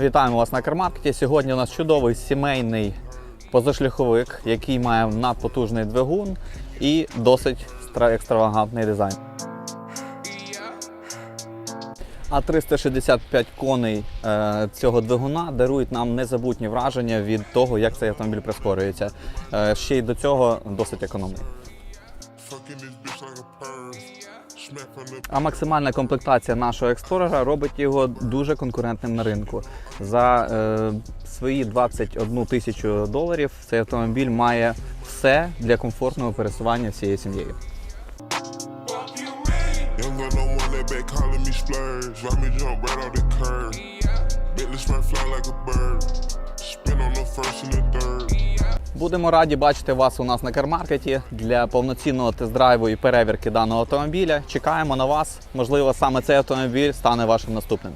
Вітаємо вас на кармаркеті. Сьогодні у нас чудовий сімейний позашляховик, який має надпотужний двигун і досить стра- екстравагантний дизайн. А 365 коней е, цього двигуна дарують нам незабутні враження від того, як цей автомобіль прискорюється. Е, ще й до цього досить економний. А максимальна комплектація нашого експлорера робить його дуже конкурентним на ринку. За е, свої 21 тисячу доларів цей автомобіль має все для комфортного пересування всією сім'єю. Young girl no one that back calling me splurge. Watch me jump right off the curb. Bentley spray fly like a bird. Spin on the first and the third. Будемо раді бачити вас у нас на кармаркеті для повноцінного тест-драйву і перевірки даного автомобіля. Чекаємо на вас. Можливо, саме цей автомобіль стане вашим наступним.